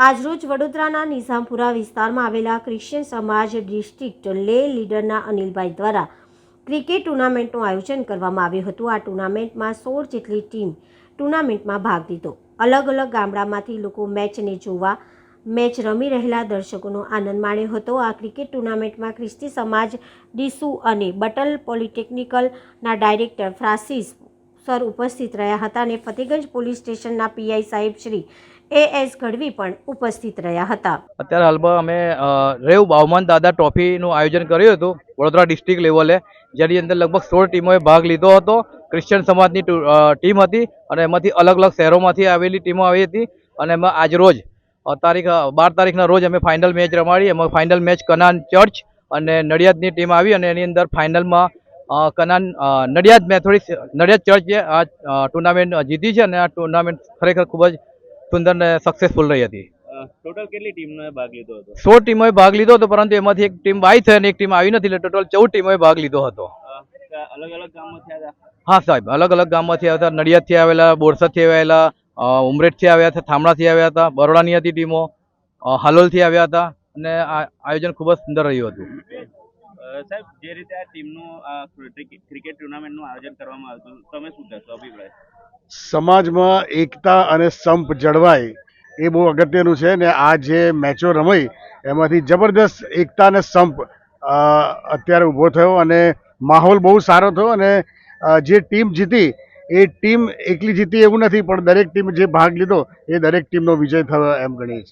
આજરોજ વડોદરાના નિઝામપુરા વિસ્તારમાં આવેલા ક્રિશ્ચિયન સમાજ ડિસ્ટ્રિક્ટ લે લીડરના અનિલભાઈ દ્વારા ક્રિકેટ ટુર્નામેન્ટનું આયોજન કરવામાં આવ્યું હતું. આ ટુર્નામેન્ટમાં સોળ જેટલી ટીમ ટુર્નામેન્ટમાં ભાગ લીધો. અલગ અલગ ગામડામાંથી લોકો મેચને જોવા, મેચ રમી રહેલા દર્શકોનો આનંદ માણ્યો હતો. આ ક્રિકેટ ટુર્નામેન્ટમાં ખ્રિસ્તી સમાજ ડીસુ અને બટલ પોલિટેકનિકલના ડાયરેક્ટર ફ્રાન્સિસ સર ઉપસ્થિત રહ્યા હતા અને ફતેગંજ પોલીસ સ્ટેશનના પીઆઈ સાહેબ શ્રી એ એસ ગઢવી પણ ઉપસ્થિત રહ્યા હતા. અત્યારે હાલમાં અમે રેવ બાવમાન દાદા ટ્રોફીનું આયોજન કર્યું હતું વડોદરા ડિસ્ટ્રિક્ટ લેવલે જેની અંદર લગભગ સોળ ટીમોએ ભાગ લીધો હતો. ક્રિશ્ચિયન સમાજની ટીમ હતી અને એમાંથી અલગ અલગ શહેરોમાંથી આવેલી ટીમો આવી હતી અને એમાં આજ રોજ અ, તારીખ બાર તારીખના રોજ અમે ફાઇનલ મેચ રમાડી. એમાં ફાઇનલ મેચ કનાન ચર્ચ અને નડિયાદની ટીમ આવી અને એની અંદર ફાઇનલમાં કનાન નડિયાદ નડિયાદ થોડી નડિયાદ ચર્ચે આ ટુર્નામેન્ટ જીતી છે અને આ ટુર્નામેન્ટ ખરેખર ખૂબ જ સુંદર ને સક્સેસફુલ રહી હતી. ટોટલ કેટલી ટીમોએ ભાગ લીધો હતો? સોળ ટીમોએ ભાગ લીધો હતો પરંતુ એમાંથી એક ટીમ બાય છે અને એક ટીમ આવી નથી એટલે ટોટલ ચૌદ ટીમોએ ભાગ લીધો હતો. અલગ અલગ ગામમાંથી હા સાહેબ અલગ અલગ ગામમાંથી આવ્યા હતા નડિયાદથી આવેલા બોરસદથી આવેલા ઉમરેઠથી આવ્યા હતા થામણાથી આવ્યા હતા બરોડાની હતી ટીમો હાલોલથી આવ્યા હતા અને આ આયોજન ખૂબ જ સુંદર રહ્યું હતું. સાહેબ, જે રીતે આ ટીમનું ક્રિકેટ ટુર્નામેન્ટનું આયોજન કરવામાં આવ્યું તમે શું કહેશો અભિપ્રાય? સમાજમાં એકતા અને સંપ જળવાય એ બહુ અગત્યનું છે ને આ જે મેચો રમાઈ, એમાંથી જબરદસ્ત એકતા અને સંપ અત્યારે ઊભો થયો અને માહોલ બહુ સારો થયો અને જે ટીમ જીતી, એ ટીમ એકલી જીતી એવું નથી, પણ દરેક ટીમ જે ભાગ લીધો, એ દરેક ટીમનો વિજય થયો એમ ગણીએ છીએ.